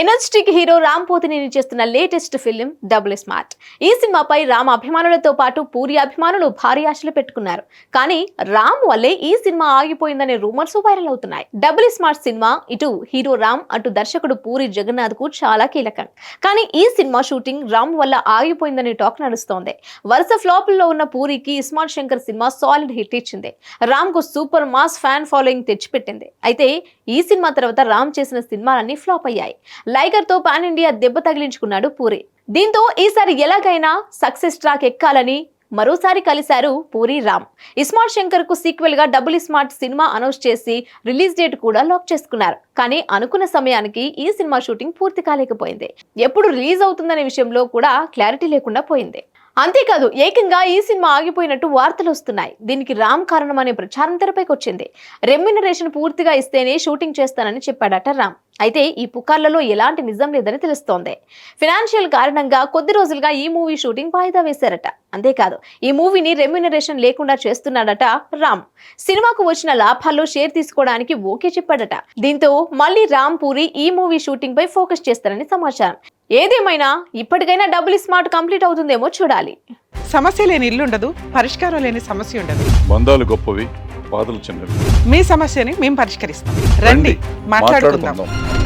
Energetic hero Ram Pothineni చేస్తున్న latest film double smart. ఈ సినిమాపై రామ్ అభిమానులతో పాటు పూరి అభిమానులు భారీ ఆశలు పెట్టుకున్నారు. కానీ రామ్ వల్లే ఈ సినిమా ఆగిపోయిందనే రూమర్స్ వైరల్ అవుతున్నాయి. డబుల్ స్మార్ట్ సినిమా ఇటు హీరో రామ్ అటు దర్శకుడు పూరి జగన్నాథ్కు చాలా కీలకం. కానీ ఈ సినిమా షూటింగ్ రామ్ వల్ల ఆగిపోయిందనే టాక్ నడుస్తోంది. వరుస ఫ్లాపుల్లో ఉన్న పూరికి iSmart Shankar cinema solid hit ఇచ్చింది. రామ్కు సూపర్ మాస్ ఫ్యాన్ ఫాలోయింగ్ తెచ్చిపెట్టింది. అయితే ఈ సినిమా తర్వాత రామ్ చేసిన సినిమాలన్నీ ఫ్లాప్ అయ్యాయి. లైగర్తో పాన్ ఇండియా దెబ్బ తగిలించుకున్నాడు పూరి. దీంతో ఈసారి ఎలాగైనా సక్సెస్ ట్రాక్ ఎక్కాలని మరోసారి కలిశారు పూరి రామ్. ఇస్మార్ట్ శంకర్కు సీక్వెల్గా డబుల్ స్మార్ట్ సినిమా అనౌన్స్ చేసి రిలీజ్ డేట్ కూడా లాక్ చేసుకున్నారు. కానీ అనుకున్న సమయానికి ఈ సినిమా షూటింగ్ పూర్తి కాలేకపోయింది. ఎప్పుడు రిలీజ్ అవుతుందనే విషయంలో కూడా క్లారిటీ లేకుండా పోయింది. అంతేకాదు ఏకంగా ఈ సినిమా ఆగిపోయినట్టు వార్తలు వస్తున్నాయి. దీనికి రామ్ కారణం అనే ప్రచారం తెరపైకి వచ్చింది. రెమ్యునరేషన్ పూర్తిగా ఇస్తేనే షూటింగ్ చేస్తానని చెప్పాడట రామ్. అయితే ఈ పుకార్లలో ఎలాంటి నిజం లేదని తెలుస్తోంది. ఫినాన్షియల్ కారణంగా కొద్ది రోజులుగా ఈ మూవీ షూటింగ్ వాయిదా వేశారట. అంతేకాదు ఈ మూవీని రెమ్యునరేషన్ లేకుండా చేస్తున్నాడట రామ్. సినిమాకు వచ్చిన లాభాల్లో షేర్ తీసుకోవడానికి ఓకే చెప్పాడట. దీంతో మళ్ళీ రామ్ పూరి ఈ మూవీ షూటింగ్ పై ఫోకస్ చేస్తారని సమాచారం. ఏదేమైనా ఇప్పటికైనా డబుల్ స్మార్ట్ కంప్లీట్ అవుతుందేమో చూడాలి. సమస్య లేని ఇల్లు ఉండదు పరిష్కారం లేని సమస్య ఉండదు. బంధాలు గొప్పవి బాధలు చిన్నవి. మీ సమస్యని మేము పరిష్కరిస్తాం. రండి మాట్లాడుకుందాం. మాట్లాడుకుందాం.